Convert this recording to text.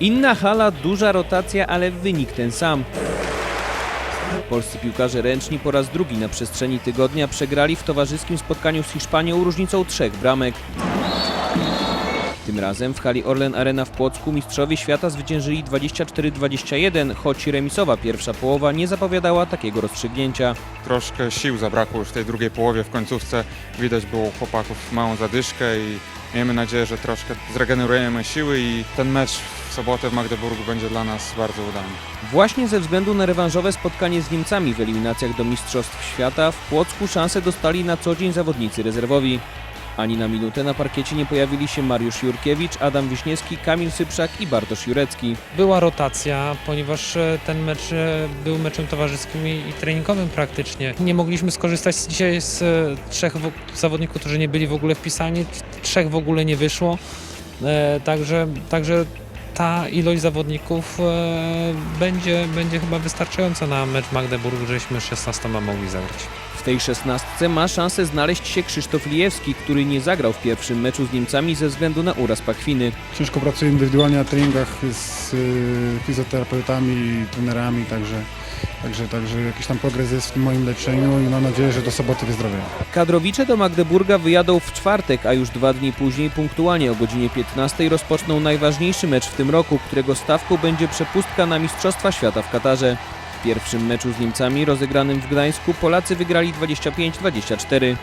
Inna hala, duża rotacja, ale wynik ten sam. Polscy piłkarze ręczni po raz drugi na przestrzeni tygodnia przegrali w towarzyskim spotkaniu z Hiszpanią różnicą trzech bramek. Tym razem w hali Orlen Arena w Płocku mistrzowie świata zwyciężyli 24-21, choć remisowa pierwsza połowa nie zapowiadała takiego rozstrzygnięcia. Troszkę sił zabrakło już w tej drugiej połowie, w końcówce widać było chłopaków małą zadyszkę i miejmy nadzieję, że troszkę zregenerujemy siły i ten mecz sobotę w Magdeburgu będzie dla nas bardzo udany. Właśnie ze względu na rewanżowe spotkanie z Niemcami w eliminacjach do Mistrzostw Świata w Płocku szansę dostali na co dzień zawodnicy rezerwowi. Ani na minutę na parkiecie nie pojawili się Mariusz Jurkiewicz, Adam Wiśniewski, Kamil Syprzak i Bartosz Jurecki. Była rotacja, ponieważ e, ten mecz e, był meczem towarzyskim i treningowym praktycznie. Nie mogliśmy skorzystać dzisiaj z e, trzech wo- zawodników, którzy nie byli w ogóle wpisani, trzech w ogóle nie wyszło. Także, także ta ilość zawodników e, będzie, będzie chyba wystarczająca na mecz Magdeburg, żeśmy 16 mogli zagrać. W tej szesnastce ma szansę znaleźć się Krzysztof Lijewski, który nie zagrał w pierwszym meczu z Niemcami ze względu na uraz pachwiny. Ciężko pracuję indywidualnie na treningach z y, fizjoterapeutami, trenerami, także, także, także jakiś tam progres jest w moim leczeniu i mam nadzieję, że do soboty wyzdrowię. Kadrowicze do Magdeburga wyjadą w czwartek, a już dwa dni później punktualnie o godzinie 15 rozpoczną najważniejszy mecz w tym roku, którego stawką będzie przepustka na Mistrzostwa Świata w Katarze. W pierwszym meczu z Niemcami rozegranym w Gdańsku Polacy wygrali 25-24.